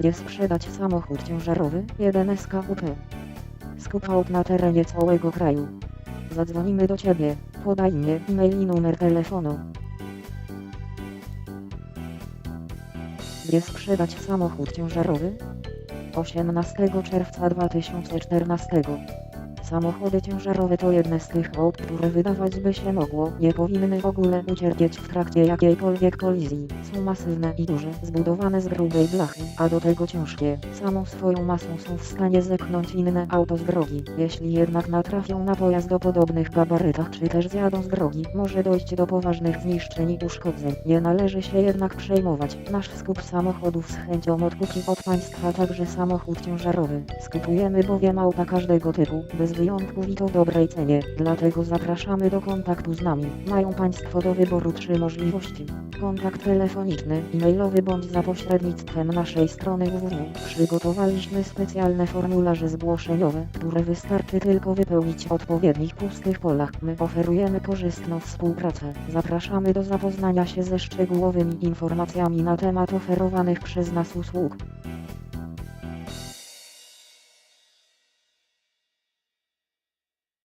Gdzie sprzedać samochód ciężarowy 1 SKUP. Skup aut na terenie całego kraju. Zadzwonimy do Ciebie. Podaj imię, e-mail i numer telefonu. Gdzie sprzedać samochód ciężarowy? 18 czerwca 2014. Samochody ciężarowe to jedne z tych aut, które wydawać by się mogło, nie powinny w ogóle ucierpieć w trakcie jakiejkolwiek kolizji. Są masywne i duże, zbudowane z grubej blachy, a do tego ciężkie. Samą swoją masą są w stanie zepchnąć inne auto z drogi. Jeśli jednak natrafią na pojazd o podobnych gabarytach, czy też zjadą z drogi, może dojść do poważnych zniszczeń i uszkodzeń. Nie należy się jednak przejmować. Nasz skup samochodów z chęcią odkupi od państwa także samochód ciężarowy. Skupujemy bowiem auta każdego typu, bez wyjątków i to dobrej cenie. Dlatego zapraszamy do kontaktu z nami. Mają Państwo do wyboru trzy możliwości. Kontakt telefoniczny, e-mailowy bądź za pośrednictwem naszej strony www. Przygotowaliśmy specjalne formularze zgłoszeniowe, które wystarczy tylko wypełnić w odpowiednich pustych polach. My oferujemy korzystną współpracę. Zapraszamy do zapoznania się ze szczegółowymi informacjami na temat oferowanych przez nas usług.